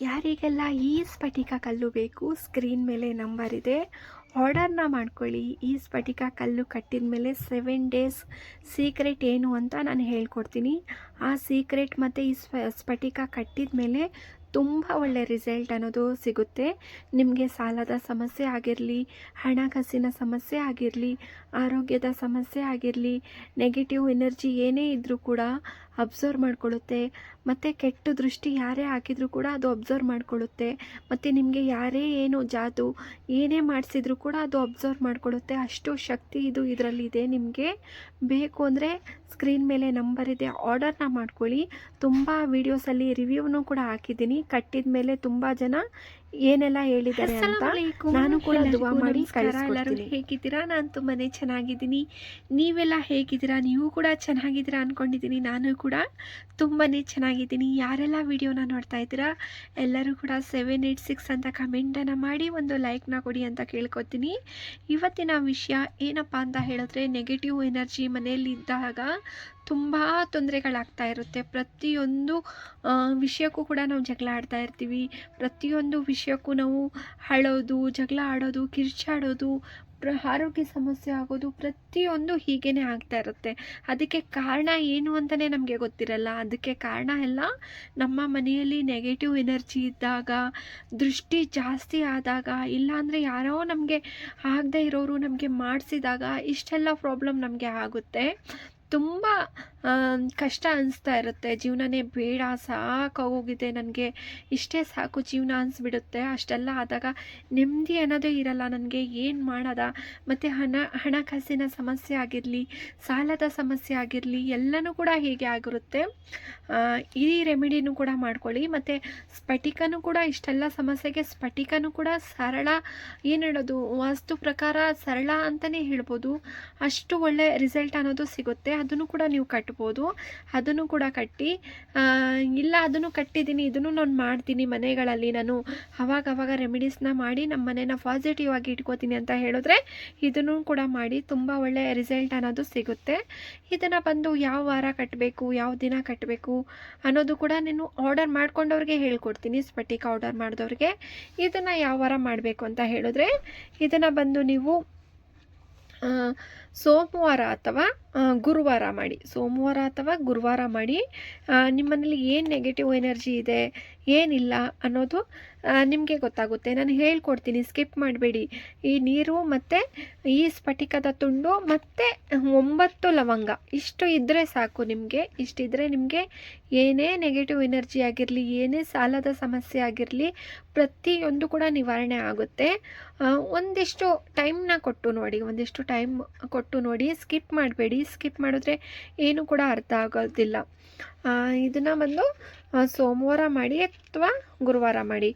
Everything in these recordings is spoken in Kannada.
ಯಾರಿಗೆಲ್ಲ ಈ ಸ್ಫಟಿಕ ಕಲ್ಲು ಬೇಕು ಸ್ಕ್ರೀನ್ ಮೇಲೆ ನಂಬರ್ ಇದೆ ಆರ್ಡರ್ನ ಮಾಡ್ಕೊಳ್ಳಿ. ಈ ಸ್ಫಟಿಕ ಕಲ್ಲು ಕಟ್ಟಿದ ಮೇಲೆ ಸೆವೆನ್ ಡೇಸ್ ಸೀಕ್ರೆಟ್ ಏನು ಅಂತ ನಾನು ಹೇಳ್ಕೊಡ್ತೀನಿ. ಆ ಸೀಕ್ರೆಟ್ ಮತ್ತು ಈ ಸ್ಫ, ಸ್ಫಟಿಕ ಕಟ್ಟಿದ ಮೇಲೆ ತುಂಬ ಒಳ್ಳೆ ರಿಸಲ್ಟ್ ಅನ್ನೋದು ಸಿಗುತ್ತೆ. ನಿಮಗೆ ಸಾಲದ ಸಮಸ್ಯೆ ಆಗಿರಲಿ ಹಣಕಾಸಿನ ಸಮಸ್ಯೆ ಆಗಿರಲಿ, ಆರೋಗ್ಯದ ಸಮಸ್ಯೆ ಆಗಿರಲಿ ನೆಗೆಟಿವ್ ಎನರ್ಜಿ ಏನೇ ಇದ್ದರೂ ಕೂಡ ಅಬ್ಸರ್ವ್ ಮಾಡ್ಕೊಳ್ಳುತ್ತೆ. ಮತ್ತು ಕೆಟ್ಟ ದೃಷ್ಟಿ ಯಾರೇ ಹಾಕಿದರೂ ಕೂಡ ಅದು ಅಬ್ಸರ್ವ್ ಮಾಡ್ಕೊಳ್ಳುತ್ತೆ. ಮತ್ತು ನಿಮಗೆ ಯಾರೇ ಏನು ಜಾದು ಏನೇ ಮಾಡಿಸಿದ್ರು ಕೂಡ ಅದು ಅಬ್ಸರ್ವ್ ಮಾಡ್ಕೊಳ್ಳುತ್ತೆ. ಅಷ್ಟು ಶಕ್ತಿ ಇದು ಇದರಲ್ಲಿದೆ ನಿಮಗೆ. ಬೇಕು ಅಂದರೆ ಸ್ಕ್ರೀನ್ ಮೇಲೆ ನಂಬರ್ ಇದೆ, ಆರ್ಡರ್ನ ಮಾಡ್ಕೊಳ್ಳಿ. ತುಂಬ ವೀಡಿಯೋಸಲ್ಲಿ ರಿವ್ಯೂನು ಕೂಡ ಹಾಕಿದ್ದೀನಿ. ಕಟ್ಟಿದ ಮೇಲೆ ತುಂಬ ಜನ ಏನೆಲ್ಲ ಹೇಳಿದ್ದಾರೆ ಅಂತ ನಾನು ಕೂಡ ದುವಾ ಮಾಡಿ ಎಲ್ಲರೂ ಹೇಗಿದ್ದೀರಾ? ನಾನು ತುಂಬಾ ಚೆನ್ನಾಗಿದ್ದೀನಿ. ನೀವೆಲ್ಲ ಹೇಗಿದ್ದೀರಾ? ನೀವು ಕೂಡ ಚೆನ್ನಾಗಿದ್ದೀರಾ ಅಂದ್ಕೊಂಡಿದ್ದೀನಿ ನಾನು ಕೂಡ ತುಂಬಾ ಚೆನ್ನಾಗಿದ್ದೀನಿ. ಯಾರೆಲ್ಲ ವಿಡಿಯೋನ ನೋಡ್ತಾ ಇದ್ದೀರಾ? ಎಲ್ಲರೂ ಕೂಡ ಸೆವೆನ್ ಏಯ್ಟ್ ಸಿಕ್ಸ್ ಅಂತ ಕಮೆಂಟನ್ನು ಮಾಡಿ ಒಂದು ಲೈಕ್ನ ಕೊಡಿ ಅಂತ ಕೇಳ್ಕೊತೀನಿ. ಇವತ್ತಿನ ವಿಷಯ ಏನಪ್ಪ ಅಂತ ಹೇಳಿದ್ರೆ ನೆಗೆಟಿವ್ ಎನರ್ಜಿ ಮನೆಯಲ್ಲಿ ಇದ್ದಾಗ ತುಂಬ ತೊಂದರೆಗಳಾಗ್ತಾ ಇರುತ್ತೆ. ಪ್ರತಿಯೊಂದು ವಿಷಯಕ್ಕೂ ಕೂಡ ನಾವು ಜಗಳ ಆಡ್ತಾ ಇರ್ತೀವಿ. ಪ್ರತಿಯೊಂದು ವಿಷಯಕ್ಕೂ ನಾವು ಅಳೋದು, ಜಗಳ ಆಡೋದು, ಕಿರ್ಚಾಡೋದು ಆರೋಗ್ಯ ಸಮಸ್ಯೆ ಆಗೋದು ಪ್ರತಿಯೊಂದು ಹೀಗೇ ಆಗ್ತಾ ಇರುತ್ತೆ. ಅದಕ್ಕೆ ಕಾರಣ ಏನು ಅಂತಲೇ ನಮಗೆ ಗೊತ್ತಿರಲ್ಲ. ಅದಕ್ಕೆ ಕಾರಣ ಎಲ್ಲ ನಮ್ಮ ಮನೆಯಲ್ಲಿ ನೆಗೆಟಿವ್ ಎನರ್ಜಿ ಇದ್ದಾಗ, ದೃಷ್ಟಿ ಜಾಸ್ತಿ ಆದಾಗ, ಇಲ್ಲಾಂದರೆ ಯಾರೋ ನಮಗೆ ಆಗದೆ ಇರೋರು ನಮಗೆ ಮಾಡಿಸಿದಾಗ ಇಷ್ಟೆಲ್ಲ ಪ್ರಾಬ್ಲಮ್ ನಮಗೆ ಆಗುತ್ತೆ. ತುಂಬ ಕಷ್ಟ ಅನಿಸ್ತಾ ಇರುತ್ತೆ. ಜೀವನನೇ ಬೇಡ, ಸಾಕಾಗೋಗಿದೆ. ನನಗೆ ಇಷ್ಟೇ ಸಾಕು, ಜೀವನ ಅನಿಸ್ಬಿಡುತ್ತೆ. ಅಷ್ಟೆಲ್ಲ ಆದಾಗ ನೆಮ್ಮದಿ ಅನ್ನೋದೇ ಇರಲ್ಲ. ನನಗೆ ಏನು ಮಾಡೋದ? ಮತ್ತು ಹಣ, ಹಣಕಾಸಿನ ಸಮಸ್ಯೆ ಆಗಿರಲಿ, ಸಾಲದ ಸಮಸ್ಯೆ ಆಗಿರಲಿ, ಎಲ್ಲನೂ ಕೂಡ ಹೀಗೆ ಆಗಿರುತ್ತೆ. ಈ ರೆಮಿಡಿನೂ ಕೂಡ ಮಾಡ್ಕೊಳ್ಳಿ. ಮತ್ತು ಸ್ಫಟಿಕನೂ ಕೂಡ, ಇಷ್ಟೆಲ್ಲ ಸಮಸ್ಯೆಗೆ ಸ್ಫಟಿಕನೂ ಕೂಡ ಸರಳ, ಏನು ಹೇಳೋದು? ವಾಸ್ತು ಪ್ರಕಾರ ಸರಳ ಅಂತಲೇ ಹೇಳ್ಬೋದು. ಅಷ್ಟು ಒಳ್ಳೆ ರಿಸಲ್ಟ್ ಅನ್ನೋದು ಸಿಗುತ್ತೆ. ಅದನ್ನು ಕೂಡ ನೀವು ಕಟ್ಬೋದು. ಅದನ್ನು ಕೂಡ ಕಟ್ಟಿ ಇಲ್ಲ ಅದನ್ನು ಕಟ್ಟಿದ್ದೀನಿ, ಇದನ್ನು ನಾನು ಮಾಡ್ತೀನಿ ಮನೆಗಳಲ್ಲಿ. ನಾನು ಅವಾಗ ಅವಾಗ ರೆಮಿಡೀಸ್ನ ಮಾಡಿ ನಮ್ಮ ಮನೇನ ಪಾಸಿಟಿವ್ ಆಗಿ ಇಟ್ಕೋತೀನಿ ಅಂತ ಹೇಳಿದ್ರೆ ಇದನ್ನು ಕೂಡ ಮಾಡಿ ತುಂಬ ಒಳ್ಳೆಯ ರಿಸಲ್ಟ್ ಅನ್ನೋದು ಸಿಗುತ್ತೆ. ಇದನ್ನು ಬಂದು ಯಾವ ವಾರ ಕಟ್ಟಬೇಕು, ಯಾವ ದಿನ ಕಟ್ಟಬೇಕು ಅನ್ನೋದು ಕೂಡ ನೀನು ಆರ್ಡರ್ ಮಾಡ್ಕೊಂಡವ್ರಿಗೆ ಹೇಳ್ಕೊಡ್ತೀನಿ. ಸ್ಫಟಿಕ ಆರ್ಡರ್ ಮಾಡಿದವ್ರಿಗೆ ಇದನ್ನು ಯಾವ ವಾರ ಮಾಡಬೇಕು ಅಂತ ಹೇಳಿದ್ರೆ ಇದನ್ನು ಬಂದು ನೀವು ಸೋಮವಾರ ಅಥವಾ ಗುರುವಾರ ಮಾಡಿ. ಸೋಮವಾರ ಅಥವಾ ಗುರುವಾರ ಮಾಡಿ ನಿಮ್ಮನೇಲಿ ಏನು ನೆಗೆಟಿವ್ ಎನರ್ಜಿ ಇದೆ, ಏನಿಲ್ಲ ಅನ್ನೋದು ನಿಮಗೆ ಗೊತ್ತಾಗುತ್ತೆ. ನಾನು ಹೇಳ್ಕೊಡ್ತೀನಿ ಸ್ಕಿಪ್ ಮಾಡಬೇಡಿ. ಈ ನೀರು ಮತ್ತು ಈ ಸ್ಫಟಿಕದ ತುಂಡು ಮತ್ತು ಒಂಬತ್ತು ಲವಂಗ. ಇಷ್ಟು ಇದ್ದರೆ ಸಾಕು ನಿಮಗೆ. ಇಷ್ಟಿದ್ರೆ ನಿಮಗೆ ಏನೇ ನೆಗೆಟಿವ್ ಎನರ್ಜಿ ಆಗಿರಲಿ, ಏನೇ ಸಾಲದ ಸಮಸ್ಯೆ ಆಗಿರಲಿ, ಪ್ರತಿಯೊಂದು ಕೂಡ ನಿವಾರಣೆ ಆಗುತ್ತೆ. ಒಂದಿಷ್ಟು ಟೈಮ್ನ ಕೊಟ್ಟು ನೋಡಿ. ಒಂದಿಷ್ಟು ಟೈಮ್ ಕೊಟ್ಟು ನೋಡಿ ಸ್ಕಿಪ್ ಮಾಡಬೇಡಿ. ಸ್ಕಿಪ್ ಮಾಡಿದ್ರೆ ಏನು ಕೂಡ ಅರ್ಥ ಆಗೋದಿಲ್ಲ. ಇದನ್ನು ಬಂದು ಸೋಮವಾರ ಮಾಡಿ ಅಥವಾ ಗುರುವಾರ ಮಾಡಿ.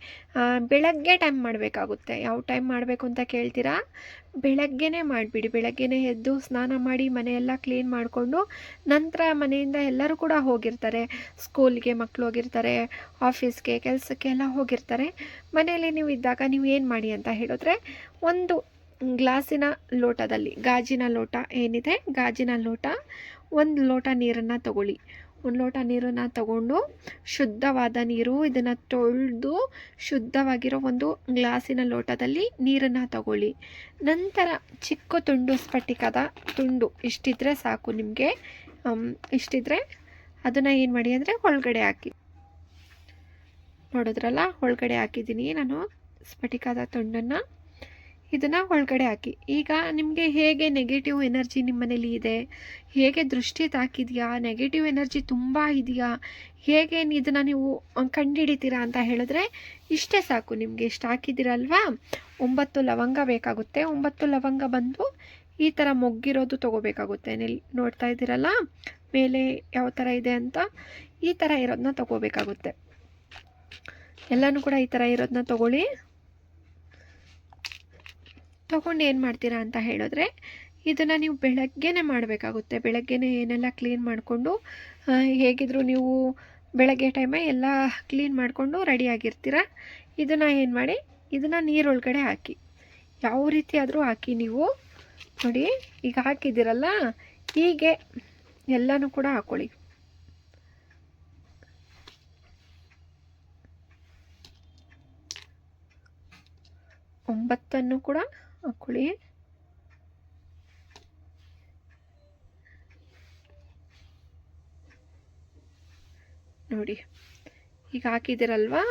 ಬೆಳಗ್ಗೆ ಟೈಮ್ ಮಾಡಬೇಕಾಗುತ್ತೆ. ಯಾವ ಟೈಮ್ ಮಾಡಬೇಕು ಅಂತ ಕೇಳ್ತೀರಾ? ಬೆಳಗ್ಗೆನೇ ಮಾಡಿಬಿಡಿ. ಬೆಳಗ್ಗೆನೇ ಎದ್ದು ಸ್ನಾನ ಮಾಡಿ ಮನೆಯೆಲ್ಲ ಕ್ಲೀನ್ ಮಾಡಿಕೊಂಡು ನಂತರ ಮನೆಯಿಂದ ಎಲ್ಲರೂ ಕೂಡ ಹೋಗಿರ್ತಾರೆ. ಸ್ಕೂಲ್ಗೆ ಮಕ್ಕಳು ಹೋಗಿರ್ತಾರೆ ಆಫೀಸ್ಗೆ ಕೆಲಸಕ್ಕೆ ಎಲ್ಲ ಹೋಗಿರ್ತಾರೆ. ಮನೆಯಲ್ಲಿ ನೀವು ಇದ್ದಾಗ ನೀವು ಏನು ಮಾಡಿ ಅಂತ ಹೇಳಿದ್ರೆ, ಒಂದು ಗ್ಲಾಸಿನ ಲೋಟದಲ್ಲಿ, ಗಾಜಿನ ಲೋಟ ಏನಿದೆ? ಗಾಜಿನ ಲೋಟ, ಒಂದು ಲೋಟ ನೀರನ್ನು ತಗೊಳ್ಳಿ. ಒಂದು ಲೋಟ ನೀರನ್ನು ತಗೊಂಡು ಶುದ್ಧವಾದ ನೀರು ಇದನ್ನು ತೊಳೆದು ಶುದ್ಧವಾಗಿರೋ ಒಂದು ಗ್ಲಾಸಿನ ಲೋಟದಲ್ಲಿ ನೀರನ್ನು ತಗೊಳ್ಳಿ. ನಂತರ ಚಿಕ್ಕ ತುಂಡು ಸ್ಫಟಿಕದ ತುಂಡು ಇಷ್ಟಿದ್ರೆ ಸಾಕು ನಿಮಗೆ. ಇಷ್ಟಿದ್ರೆ ಅದನ್ನು ಏನು ಮಾಡಿ ಅಂದರೆ ಒಳಗಡೆ ಹಾಕಿ. ನೋಡಿದ್ರಲ್ಲ, ಒಳಗಡೆ ಹಾಕಿದ್ದೀನಿ ನಾನು ಸ್ಫಟಿಕದ ತುಂಡನ್ನು. ಇದನ್ನು ಒಳಗಡೆ ಹಾಕಿ. ಈಗ ನಿಮಗೆ ಹೇಗೆ ನೆಗೆಟಿವ್ ಎನರ್ಜಿ ನಿಮ್ಮ ಮನೇಲಿ ಇದೆ? ಹೇಗೆ ದೃಷ್ಟಿ ತಾಕಿದೆಯಾ? ನೆಗೆಟಿವ್ ಎನರ್ಜಿ ತುಂಬ ಇದೆಯಾ? ಹೇಗೆ ಇದನ್ನು ನೀವು ಕಂಡುಹಿಡಿತೀರಾ ಅಂತ ಹೇಳಿದ್ರೆ ಇಷ್ಟೇ ಸಾಕು. ನಿಮಗೆ ಇಷ್ಟು ಹಾಕಿದ್ದೀರಲ್ವಾ? ಒಂಬತ್ತು ಲವಂಗ ಬೇಕಾಗುತ್ತೆ. ಒಂಬತ್ತು ಲವಂಗ ಬಂದು ಈ ಥರ ಮೊಗ್ಗಿರೋದು ತೊಗೋಬೇಕಾಗುತ್ತೆ. ನಿಲ್ ನೋಡ್ತಾ ಇದ್ದೀರಲ್ಲ? ಮೇಲೆ ಯಾವ ಥರ ಇದೆ ಅಂತ ಈ ಥರ ಇರೋದನ್ನ ತೊಗೋಬೇಕಾಗುತ್ತೆ. ಎಲ್ಲನೂ ಕೂಡ ಈ ಥರ ಇರೋದನ್ನ ತೊಗೊಳ್ಳಿ. ತೊಗೊಂಡು ಏನು ಮಾಡ್ತೀರಾ ಅಂತ ಹೇಳಿದ್ರೆ, ಇದನ್ನು ನೀವು ಬೆಳಗ್ಗೆನೇ ಮಾಡಬೇಕಾಗುತ್ತೆ. ಬೆಳಗ್ಗೆನೇ ಏನೆಲ್ಲ ಕ್ಲೀನ್ ಮಾಡಿಕೊಂಡು ಹೇಗಿದ್ರು ನೀವು ಬೆಳಗ್ಗೆ ಟೈಮೇ ಎಲ್ಲ ಕ್ಲೀನ್ ಮಾಡಿಕೊಂಡು ರೆಡಿಯಾಗಿರ್ತೀರ ಇದನ್ನು ಏನು ಮಾಡಿ, ಇದನ್ನು ನೀರೊಳಗಡೆ ಹಾಕಿ. ಯಾವ ರೀತಿ ಆದರೂ ಹಾಕಿ ನೀವು, ನೋಡಿ, ಈಗ ಹಾಕಿದ್ದೀರಲ್ಲ, ಹೀಗೆ ಎಲ್ಲನೂ ಕೂಡ ಹಾಕ್ಕೊಳ್ಳಿ ಒಂಬತ್ತನ್ನು ಕೂಡ ಹಾಕ್ಕೊಳ್ಳಿ ನೋಡಿ ಈಗ ಹಾಕಿದ್ದೀರಲ್ವಾ?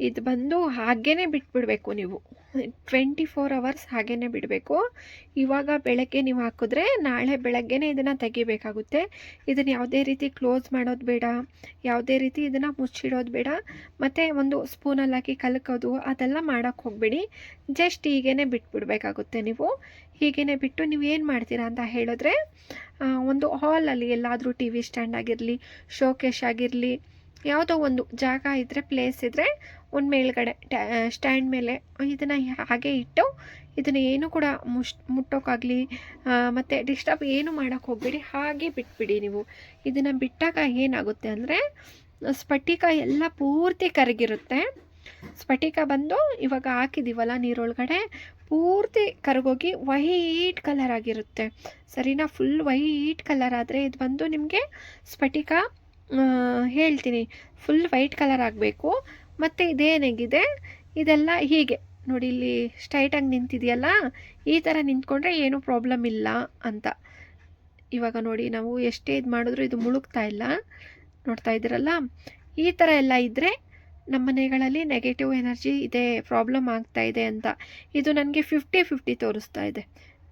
ಇದು ಬಂದು ಹಾಗೇ ಬಿಟ್ಬಿಡಬೇಕು ನೀವು. ಟ್ವೆಂಟಿ ಫೋರ್ ಅವರ್ಸ್ ಹಾಗೇ ಬಿಡಬೇಕು. ಇವಾಗ ಬೆಳಗ್ಗೆ ನೀವು ಹಾಕಿದ್ರೆ ನಾಳೆ ಬೆಳಗ್ಗೆನೇ ಇದನ್ನು ತೆಗಿಬೇಕಾಗುತ್ತೆ. ಇದನ್ನು ಯಾವುದೇ ರೀತಿ ಕ್ಲೋಸ್ ಮಾಡೋದು ಬೇಡ. ಯಾವುದೇ ರೀತಿ ಇದನ್ನು ಮುಚ್ಚಿಡೋದು ಬೇಡ. ಮತ್ತು ಒಂದು ಸ್ಪೂನಲ್ಲಿ ಹಾಕಿ ಕಲಕೋದು, ಅದೆಲ್ಲ ಮಾಡೋಕ್ಕೆ ಹೋಗಬೇಡಿ. ಜಸ್ಟ್ ಹೀಗೇ ಬಿಟ್ಬಿಡ್ಬೇಕಾಗುತ್ತೆ ನೀವು. ಹೀಗೇ ಬಿಟ್ಟು ನೀವು ಏನು ಮಾಡ್ತೀರಾ ಅಂತ ಹೇಳಿದ್ರೆ ಒಂದು ಹಾಲಲ್ಲಿ ಎಲ್ಲಾದರೂ ಟಿ ವಿ ಸ್ಟ್ಯಾಂಡ್ ಆಗಿರಲಿ ಶೋಕೇಶ್ ಆಗಿರಲಿ, ಯಾವುದೋ ಒಂದು ಜಾಗ ಇದ್ದರೆ ಪ್ಲೇಸ್ ಇದ್ದರೆ ಒಂದು ಮೇಲ್ಗಡೆ ಸ್ಟ್ಯಾಂಡ್ ಮೇಲೆ ಇದನ್ನು ಹಾಗೆ ಇಟ್ಟು ಇದನ್ನು ಏನು ಕೂಡ ಮುಷ್ ಮುಟ್ಟೋಕ್ಕಾಗಲಿ ಮತ್ತು ಡಿಸ್ಟರ್ಬ್ ಏನು ಮಾಡೋಕ್ಕೆ ಹೋಗಬೇಡಿ, ಹಾಗೆ ಬಿಟ್ಬಿಡಿ ನೀವು. ಇದನ್ನು ಬಿಟ್ಟಾಗ ಏನಾಗುತ್ತೆ ಅಂದರೆ, ಸ್ಫಟಿಕ ಎಲ್ಲ ಪೂರ್ತಿ ಕರಗಿರುತ್ತೆ. ಸ್ಫಟಿಕ ಬಂದು ಇವಾಗ ಹಾಕಿದ್ದೀವಲ್ಲ ನೀರೊಳಗಡೆ, ಪೂರ್ತಿ ಕರಗೋಗಿ ವೈಟ್ ಕಲರ್ ಆಗಿರುತ್ತೆ. ಸರಿನಾ? ಫುಲ್ ವೈಟ್ ಕಲರ್ ಆದರೆ ಇದು ಬಂದು ನಿಮಗೆ ಸ್ಫಟಿಕ ಹೇಳ್ತೀನಿ. ಫುಲ್ ವೈಟ್ ಕಲರ್ ಆಗಬೇಕು. ಮತ್ತು ಇದೇನಾಗಿದೆ? ಇದೆಲ್ಲ ಹೀಗೆ. ನೋಡಿ, ಇಲ್ಲಿ ಸ್ಟ್ರೈಟಾಗಿ ನಿಂತಿದೆಯಲ್ಲ, ಈ ಥರ ನಿಂತ್ಕೊಂಡ್ರೆ ಏನೂ ಪ್ರಾಬ್ಲಮ್ ಇಲ್ಲ ಅಂತ. ಇವಾಗ ನೋಡಿ, ನಾವು ಎಷ್ಟೇ ಇದು ಮಾಡಿದ್ರೂ ಇದು ಮುಳುಗ್ತಾ ಇಲ್ಲ. ನೋಡ್ತಾ ಇದ್ದೀರಲ್ಲ? ಈ ಥರ ಎಲ್ಲ ಇದ್ದರೆ ನಮ್ಮ ಮನೆಗಳಲ್ಲಿ ನೆಗೆಟಿವ್ ಎನರ್ಜಿ ಇದೆ ಪ್ರಾಬ್ಲಮ್ ಆಗ್ತಾ ಇದೆ ಅಂತ. ಇದು ನನಗೆ ಫಿಫ್ಟಿ ಫಿಫ್ಟಿ ತೋರಿಸ್ತಾ ಇದೆ.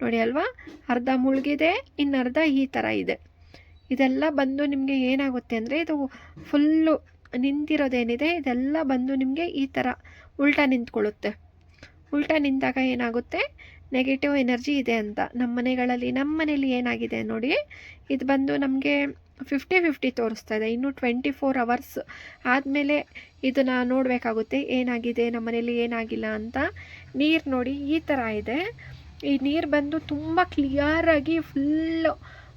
ನೋಡಿ ಅಲ್ವಾ? ಅರ್ಧ ಮುಳುಗಿದೆ ಇನ್ನು ಅರ್ಧ ಈ ಥರ ಇದೆ. ಇದೆಲ್ಲ ಬಂದು ನಿಮಗೆ ಏನಾಗುತ್ತೆ ಅಂದರೆ, ಇದು ಫುಲ್ಲು ನಿಂತಿರೋದೇನಿದೆ? ಇದೆಲ್ಲ ಬಂದು ನಿಮಗೆ ಈ ಥರ ಉಲ್ಟಾ ನಿಂತ್ಕೊಳ್ಳುತ್ತೆ. ಉಲ್ಟಾ ನಿಂತಾಗ ಏನಾಗುತ್ತೆ? ನೆಗೆಟಿವ್ ಎನರ್ಜಿ ಇದೆ ಅಂತ. ನಮ್ಮ ಮನೆಗಳಲ್ಲಿ ನಮ್ಮ ಮನೇಲಿ ಏನಾಗಿದೆ ನೋಡಿ, ಇದು ಬಂದು ನಮಗೆ ಫಿಫ್ಟಿ ಫಿಫ್ಟಿ ತೋರಿಸ್ತಾ ಇದೆ. ಇನ್ನು ಟ್ವೆಂಟಿ ಫೋರ್ ಅವರ್ಸ್ ಆದಮೇಲೆ ಇದನ್ನು ನೋಡಬೇಕಾಗುತ್ತೆ. ಏನಾಗಿದೆ? ನಮ್ಮ ಮನೇಲಿ ಏನಾಗಿಲ್ಲ ಅಂತ. ನೀರು ನೋಡಿ, ಈ ಥರ ಇದೆ. ಈ ನೀರು ಬಂದು ತುಂಬ ಕ್ಲಿಯರಾಗಿ ಫುಲ್ಲು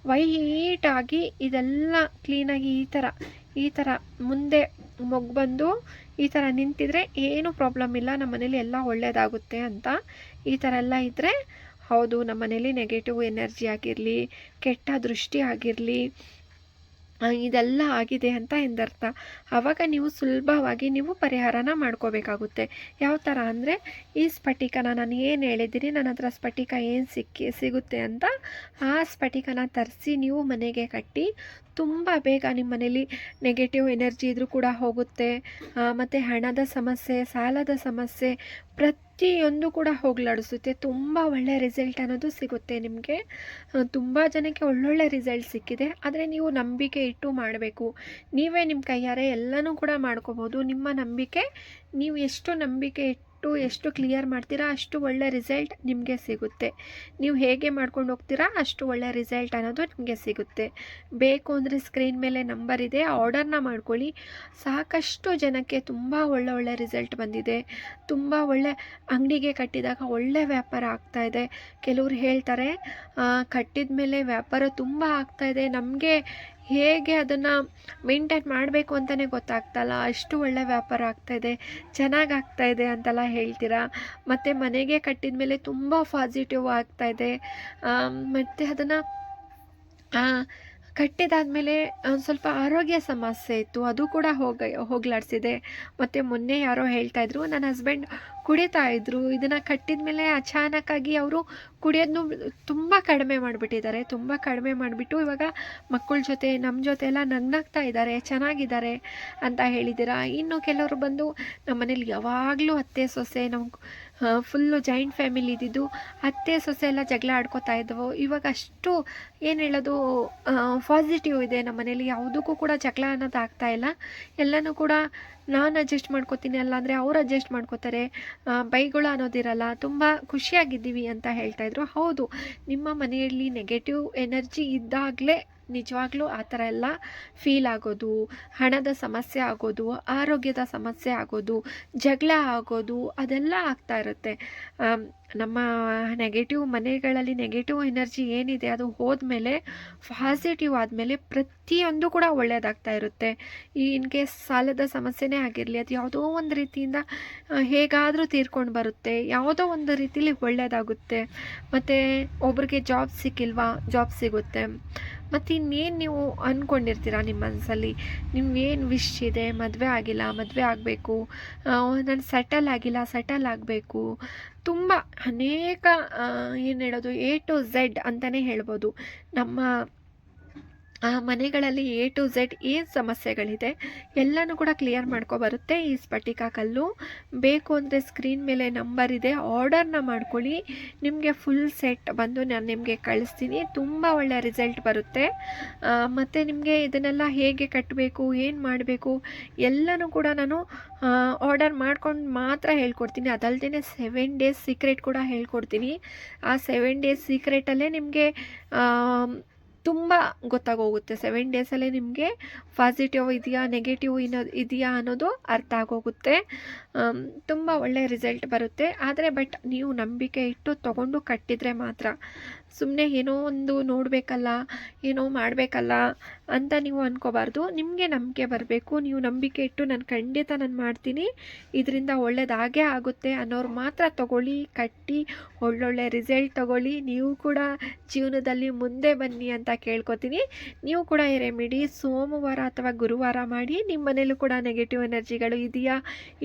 ವೈಟಾಗಿ ಇದೆಲ್ಲ ಕ್ಲೀನಾಗಿ ಈ ಥರ ಈ ಥರ ಮುಂದೆ ಮೊಗ್ಗು ಬಂದು ಈ ಥರ ನಿಂತಿದ್ರೆ ಏನೂ ಪ್ರಾಬ್ಲಮ್ ಇಲ್ಲ, ನಮ್ಮ ಮನೇಲಿ ಎಲ್ಲ ಒಳ್ಳೆಯದಾಗುತ್ತೆ ಅಂತ ಈ ಥರ ಎಲ್ಲ ಇದ್ದರೆ ಹೌದು, ನಮ್ಮ ಮನೇಲಿ ನೆಗೆಟಿವ್ ಎನರ್ಜಿ ಆಗಿರಲಿ, ಕೆಟ್ಟ ದೃಷ್ಟಿ ಆಗಿರಲಿ ಇದೆಲ್ಲ ಆಗಿದೆ ಅಂತ ಎಂದರ್ಥ. ಆವಾಗ ನೀವು ಸುಲಭವಾಗಿ ನೀವು ಪರಿಹಾರನ ಮಾಡ್ಕೋಬೇಕಾಗುತ್ತೆ. ಯಾವ ಥರ ಅಂದರೆ, ಈ ಸ್ಫಟಿಕನ ನಾನು ಏನು ಹೇಳಿದ್ದೀನಿ, ನನ್ನ ಹತ್ರ ಸ್ಫಟಿಕ ಏನು ಸಿಕ್ಕಿ, ಸಿಗುತ್ತೆ ಅಂತ ಆ ಸ್ಫಟಿಕನ ತರಿಸಿ ನೀವು ಮನೆಗೆ ಕಟ್ಟಿ ತುಂಬ ಬೇಗ ನಿಮ್ಮ ಮನೇಲಿ ನೆಗೆಟಿವ್ ಎನರ್ಜಿ ಇದ್ರೂ ಕೂಡ ಹೋಗುತ್ತೆ. ಮತ್ತು ಹಣದ ಸಮಸ್ಯೆ, ಸಾಲದ ಸಮಸ್ಯೆ ಪ್ರತಿಯೊಂದು ಕೂಡ ಹೋಗ್ಲಾಡಿಸುತ್ತೆ. ತುಂಬ ಒಳ್ಳೆಯ ರಿಸಲ್ಟ್ ಅನ್ನೋದು ಸಿಗುತ್ತೆ ನಿಮಗೆ. ತುಂಬ ಜನಕ್ಕೆ ಒಳ್ಳೊಳ್ಳೆ ರಿಸಲ್ಟ್ ಸಿಕ್ಕಿದೆ. ಆದರೆ ನೀವು ನಂಬಿಕೆ ಇಟ್ಟು ಮಾಡಬೇಕು. ನೀವೇ ನಿಮ್ಮ ಕೈಯಾರೆ ಎಲ್ಲನೂ ಕೂಡ ಮಾಡ್ಕೋಬೋದು. ನಿಮ್ಮ ನಂಬಿಕೆ, ನೀವು ಎಷ್ಟು ನಂಬಿಕೆ ಇಟ್ಟು ಎಷ್ಟು ಕ್ಲಿಯರ್ ಮಾಡ್ತೀರಾ, ಅಷ್ಟು ಒಳ್ಳೆ ರಿಸಲ್ಟ್ ನಿಮಗೆ ಸಿಗುತ್ತೆ. ನೀವು ಹೇಗೆ ಮಾಡ್ಕೊಂಡು ಹೋಗ್ತೀರಾ, ಅಷ್ಟು ಒಳ್ಳೆ ರಿಸಲ್ಟ್ ಅನ್ನೋದು ನಿಮಗೆ ಸಿಗುತ್ತೆ. ಬೇಕು ಅಂದರೆ ಸ್ಕ್ರೀನ್ ಮೇಲೆ ನಂಬರ್ ಇದೆ ಆರ್ಡರ್ನ ಮಾಡ್ಕೊಳ್ಳಿ. ಸಾಕಷ್ಟು ಜನಕ್ಕೆ ತುಂಬ ಒಳ್ಳೆ ಒಳ್ಳೆ ರಿಸಲ್ಟ್ ಬಂದಿದೆ. ತುಂಬ ಒಳ್ಳೆ ಅಂಗಡಿಗೆ ಕಟ್ಟಿದಾಗ ಒಳ್ಳೆ ವ್ಯಾಪಾರ ಆಗ್ತಾ ಇದೆ. ಕೆಲವ್ರು ಹೇಳ್ತಾರೆ ಕಟ್ಟಿದ ಮೇಲೆ ವ್ಯಾಪಾರ ತುಂಬ ಆಗ್ತಾ ಇದೆ. ನಮಗೆ ಹೇಗೆ ಅದನ್ನು ಮೇಂಟೈನ್ ಮಾಡಬೇಕು ಅಂತಲೇ ಗೊತ್ತಾಗ್ತಲ್ಲ? ಅಷ್ಟು ಒಳ್ಳೆ ವ್ಯಾಪಾರ ಆಗ್ತಾಯಿದೆ ಚೆನ್ನಾಗಿ ಆಗ್ತಾಯಿದೆ ಅಂತೆಲ್ಲ ಹೇಳ್ತೀರಾ? ಮತ್ತು ಮನೆಗೆ ಕಟ್ಟಿದ ಮೇಲೆ ತುಂಬ ಪಾಸಿಟಿವ್ ಆಗ್ತಾಯಿದೆ ಮತ್ತು ಅದನ್ನು ಕಟ್ಟಿದಾದಮೇಲೆ ಒಂದು ಸ್ವಲ್ಪ ಆರೋಗ್ಯ ಸಮಸ್ಯೆ ಇತ್ತು. ಅದು ಕೂಡ ಹೋಗ, ಹೋಗ್ಲಾಡಿಸಿದೆ. ಮತ್ತು ಮೊನ್ನೆ ಯಾರೋ ಹೇಳ್ತಾ ಇದ್ರು, ನನ್ನ ಹಸ್ಬೆಂಡ್ ಕುಡಿತಾ ಇದ್ದರು ಇದನ್ನು ಕಟ್ಟಿದ ಮೇಲೆ ಅಚಾನಕ್ಕಾಗಿ ಅವರು ಕುಡಿಯೋದನ್ನು ತುಂಬ ಕಡಿಮೆ ಮಾಡಿಬಿಟ್ಟಿದ್ದಾರೆ. ತುಂಬ ಕಡಿಮೆ ಮಾಡಿಬಿಟ್ಟು ಇವಾಗ ಮಕ್ಕಳ ಜೊತೆ ನಮ್ಮ ಜೊತೆ ಎಲ್ಲ ನಗ್ನಾಗ್ತಾ ಇದ್ದಾರೆ. ಚೆನ್ನಾಗಿದ್ದಾರೆ ಅಂತ ಹೇಳಿದ್ದೀರಾ? ಇನ್ನು ಕೆಲವರು ಬಂದು ನಮ್ಮ ಮನೇಲಿ ಯಾವಾಗಲೂ ಅತ್ತೆ ಸೊಸೆ ನಮ್ಮ ಫುಲ್ಲು ಜಾಯಿಂಟ್ ಫ್ಯಾಮಿಲಿ ಇದ್ದಿದ್ದು ಅತ್ತೆ ಸೊಸೆ ಎಲ್ಲ ಜಗಳ ಆಡ್ಕೋತಾ ಇದ್ದವು. ಇವಾಗ ಅಷ್ಟು ಏನು ಹೇಳೋದು ಪಾಸಿಟಿವ್ ಇದೆ ನಮ್ಮ ಮನೇಲಿ. ಯಾವುದಕ್ಕೂ ಕೂಡ ಜಗಳ ಅನ್ನೋದು ಆಗ್ತಾ ಇಲ್ಲ. ಎಲ್ಲನೂ ಕೂಡ ನಾನು ಅಡ್ಜಸ್ಟ್ ಮಾಡ್ಕೋತೀನಿ ಅಲ್ಲ ಅಂದರೆ ಅವ್ರು ಅಡ್ಜಸ್ಟ್ ಮಾಡ್ಕೋತಾರೆ. ಬೈಗುಳ ಬೈಗಳು ಅನ್ನೋದಿರಲ್ಲ, ತುಂಬ ಖುಷಿಯಾಗಿದ್ದೀವಿ ಅಂತ ಹೇಳ್ತಾಯಿದ್ರು ಹೌದು, ನಿಮ್ಮ ಮನೆಯಲ್ಲಿ ನೆಗೆಟಿವ್ ಎನರ್ಜಿ ಇದ್ದಾಗಲೇ ನಿಜವಾಗ್ಲೂ ಆ ಥರ ಎಲ್ಲ ಫೀಲ್ ಆಗೋದು, ಹಣದ ಸಮಸ್ಯೆ ಆಗೋದು, ಆರೋಗ್ಯದ ಸಮಸ್ಯೆ ಆಗೋದು, ಜಗಳ ಆಗೋದು, ಅದೆಲ್ಲ ಆಗ್ತಾ ಇರುತ್ತೆ. ನಮ್ಮ ನೆಗೆಟಿವ್ ಮನೆಗಳಲ್ಲಿ ನೆಗೆಟಿವ್ ಎನರ್ಜಿ ಏನಿದೆ ಅದು ಹೋದ್ಮೇಲೆ ಪಾಸಿಟಿವ್ ಆದಮೇಲೆ ಪ್ರತಿಯೊಂದು ಕೂಡ ಒಳ್ಳೆಯದಾಗ್ತಾ ಇರುತ್ತೆ. ಈ ಇನ್ ಕೇಸ್ ಸಾಲದ ಸಮಸ್ಯೆನೇ ಆಗಿರಲಿ, ಅದು ಯಾವುದೋ ಒಂದು ರೀತಿಯಿಂದ ಹೇಗಾದರೂ ತೀರ್ಕೊಂಡು ಬರುತ್ತೆ. ಯಾವುದೋ ಒಂದು ರೀತಿಲಿ ಒಳ್ಳೆಯದಾಗುತ್ತೆ. ಮತ್ತು ಒಬ್ರಿಗೆ ಜಾಬ್ ಸಿಕ್ಕಿಲ್ವಾ ಜಾಬ್ ಸಿಗುತ್ತೆ. ಮತ್ತು ಇನ್ನೇನು ನೀವು ಅಂದ್ಕೊಂಡಿರ್ತೀರ ನಿಮ್ಮ ಮನಸ್ಸಲ್ಲಿ ನಿಮ್ಗೇನು ವಿಶ್ ಇದೆ? ಮದುವೆ ಆಗಿಲ್ಲ, ಮದುವೆ ಆಗಬೇಕು. ನಾನು ಸೆಟಲ್ ಆಗಿಲ್ಲ ಸೆಟಲ್ ಆಗಬೇಕು. ತುಂಬ ಅನೇಕ ಏನು ಹೇಳೋದು ಎ ಟು ಝೆಡ್ ಅಂತಲೇ ಹೇಳ್ಬೋದು. ನಮ್ಮ ಆ ಮನೆಗಳಲ್ಲಿ ಎ ಟು ಝೆಡ್ ಏನು ಸಮಸ್ಯೆಗಳಿದೆ ಎಲ್ಲನೂ ಕೂಡ ಕ್ಲಿಯರ್ ಮಾಡ್ಕೊಬರುತ್ತೆ ಈ ಸ್ಫಟಿಕ ಕಲ್ಲು. ಬೇಕು ಅಂದರೆ ಸ್ಕ್ರೀನ್ ಮೇಲೆ ನಂಬರ್ ಇದೆ. ಆರ್ಡರ್ನ ಮಾಡ್ಕೊಳ್ಳಿ. ನಿಮಗೆ ಫುಲ್ ಸೆಟ್ ಬಂದು ನಾನು ನಿಮಗೆ ಕಳಿಸ್ತೀನಿ. ತುಂಬ ಒಳ್ಳೆಯ ರಿಸಲ್ಟ್ ಬರುತ್ತೆ. ಮತ್ತು ನಿಮಗೆ ಇದನ್ನೆಲ್ಲ ಹೇಗೆ ಕಟ್ಟಬೇಕು ಏನು ಮಾಡಬೇಕು, ಎಲ್ಲನೂ ಕೂಡ ನಾನು ಆರ್ಡರ್ ಮಾಡ್ಕೊಂಡು ಮಾತ್ರ ಹೇಳ್ಕೊಡ್ತೀನಿ. ಅದಲ್ಲದೆ ಸೆವೆನ್ ಡೇಸ್ ಸೀಕ್ರೆಟ್ ಕೂಡ ಹೇಳ್ಕೊಡ್ತೀನಿ. ಆ ಸೆವೆನ್ ಡೇಸ್ ಸೀಕ್ರೆಟಲ್ಲೇ ನಿಮಗೆ ತುಂಬ ಗೊತ್ತಾಗೋಗುತ್ತೆ. ಸೆವೆನ್ ಡೇಸಲ್ಲೇ ನಿಮಗೆ ಪಾಸಿಟಿವ್ ಇದೆಯಾ ನೆಗೆಟಿವ್ ಇನ್ನೋ ಇದೆಯಾ ಅನ್ನೋದು ಅರ್ಥ ಆಗೋಗುತ್ತೆ. ತುಂಬ ಒಳ್ಳೆಯ ರಿಸಲ್ಟ್ ಬರುತ್ತೆ. ಆದರೆ ಬಟ್ ನೀವು ನಂಬಿಕೆ ಇಟ್ಟು ತಗೊಂಡು ಕಟ್ಟಿದರೆ ಮಾತ್ರ. ಸುಮ್ಮನೆ ಏನೋ ಒಂದು ನೋಡಬೇಕಲ್ಲ, ಏನೋ ಮಾಡಬೇಕಲ್ಲ ಅಂತ ನೀವು ಅಂದ್ಕೋಬಾರ್ದು ನಿಮಗೆ ನಂಬಿಕೆ ಬರಬೇಕು. ನೀವು ನಂಬಿಕೆ ಇಟ್ಟು ನಾನು ಖಂಡಿತ ನಾನು ಮಾಡ್ತೀನಿ. ಇದರಿಂದ ಒಳ್ಳೇದಾಗೇ ಆಗುತ್ತೆ ಅನ್ನೋರು ಮಾತ್ರ ತಗೊಳ್ಳಿ, ಕಟ್ಟಿ, ಒಳ್ಳೊಳ್ಳೆ ರಿಸಲ್ಟ್ ತಗೊಳ್ಳಿ. ನೀವು ಕೂಡ ಜೀವನದಲ್ಲಿ ಮುಂದೆ ಬನ್ನಿ ಅಂತ ಕೇಳ್ಕೊತೀನಿ. ನೀವು ಕೂಡ ಈ ರೆಮಿಡಿ ಸೋಮವಾರ ಅಥವಾ ಗುರುವಾರ ಮಾಡಿ ನಿಮ್ಮ ಮನೇಲೂ ಕೂಡ ನೆಗೆಟಿವ್ ಎನರ್ಜಿಗಳು ಇದೆಯಾ,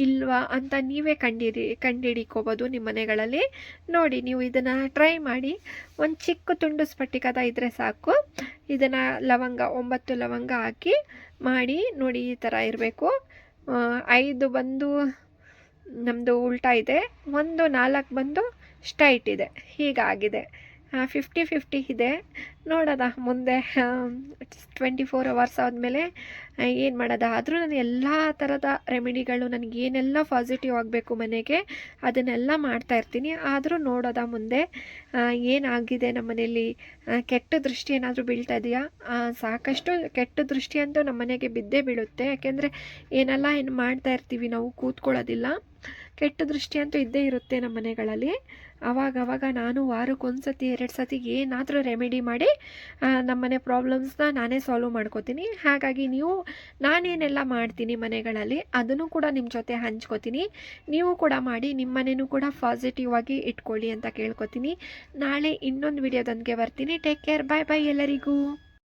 ಇಲ್ವಾ? ಅಂತ ನೀವೇ ಕಂಡಿರಿ, ಕಂಡಿಡಿಕೋಬೋದು ನಿಮ್ಮ ಮನೆಗಳಲ್ಲಿ. ನೋಡಿ, ನೀವು ಇದನ್ನು ಟ್ರೈ ಮಾಡಿ, ಒಂದು ಚಿಕ್ಕ ತುಂಡು ಸ್ಫಟಿಕದ ಇದ್ದರೆ ಸಾಕು. ಇದನ್ನು ಲವಂಗ, ಒಂಬತ್ತು ಲವಂಗ ಹಾಕಿ ಮಾಡಿ, ನೋಡಿ ಈ ಥರ ಇರಬೇಕು. ಐದು ಬಂದು ನಮ್ಮದು ಉಲ್ಟಾ ಇದೆ. ಒಂದು ನಾಲ್ಕು ಬಂದು ಸ್ಟೈಟ್ ಇದೆ. ಹೀಗಾಗಿದೆ. ಫಿಫ್ಟಿ ಫಿಫ್ಟಿ ಇದೆ. ನೋಡೋದ ಮುಂದೆ ಟ್ವೆಂಟಿ ಫೋರ್ ಅವರ್ಸ್ ಆದಮೇಲೆ ಏನು ಮಾಡೋದ? ಆದರೂ ನಾನು ಎಲ್ಲ ಥರದ ರೆಮಿಡಿಗಳು ನನಗೆ ಏನೆಲ್ಲ ಪಾಸಿಟಿವ್ ಆಗಬೇಕು ಮನೆಗೆ, ಅದನ್ನೆಲ್ಲ ಮಾಡ್ತಾ ಇರ್ತೀನಿ. ಆದರೂ ನೋಡೋದ ಮುಂದೆ ಏನಾಗಿದೆ ನಮ್ಮ ಮನೇಲಿ ಕೆಟ್ಟ ದೃಷ್ಟಿ ಏನಾದರೂ ಬೀಳ್ತಾ ಇದೆಯಾ? ಸಾಕಷ್ಟು ಕೆಟ್ಟ ದೃಷ್ಟಿ ಅಂತೂ ನಮ್ಮ ಮನೆಗೆ ಬಿದ್ದೇ ಬೀಳುತ್ತೆ. ಯಾಕೆಂದರೆ ಏನೆಲ್ಲ ಏನು ಮಾಡ್ತಾ ಇರ್ತೀವಿ ನಾವು ಕೂತ್ಕೊಳ್ಳೋದಿಲ್ಲ. ಕೆಟ್ಟ ದೃಷ್ಟಿ ಅಂತೂ ಇದ್ದೇ ಇರುತ್ತೆ ನಮ್ಮ ಮನೆಗಳಲ್ಲಿ. ಅವಾಗವಾಗ ನಾನು ವಾರಕ್ಕೊಂದು ಸತಿ ಎರಡು ಸತಿ ಏನಾದರೂ ರೆಮಿಡಿ ಮಾಡಿ ನಮ್ಮನೆ ಪ್ರಾಬ್ಲಮ್ಸ್ನ ನಾನೇ ಸಾಲ್ವ್ ಮಾಡ್ಕೋತೀನಿ. ಹಾಗಾಗಿ ನೀವು, ನಾನೇನೆಲ್ಲ ಮಾಡ್ತೀನಿ ಮನೆಗಳಲ್ಲಿ, ಅದನ್ನು ಕೂಡ ನಿಮ್ಮ ಜೊತೆ ಹಂಚ್ಕೋತೀನಿ. ನೀವು ಕೂಡ ಮಾಡಿ ನಿಮ್ಮ ಮನೆಯೂ ಕೂಡ ಪಾಸಿಟಿವ್ ಆಗಿ ಇಟ್ಕೊಳ್ಳಿ ಅಂತ ಕೇಳ್ಕೊತೀನಿ. ನಾಳೆ ಇನ್ನೊಂದು ವಿಡಿಯೋದೊಂದಿಗೆ ಬರ್ತೀನಿ. ಟೇಕ್ ಕೇರ್ ಬಾಯ್ ಬಾಯ್ ಎಲ್ಲರಿಗೂ.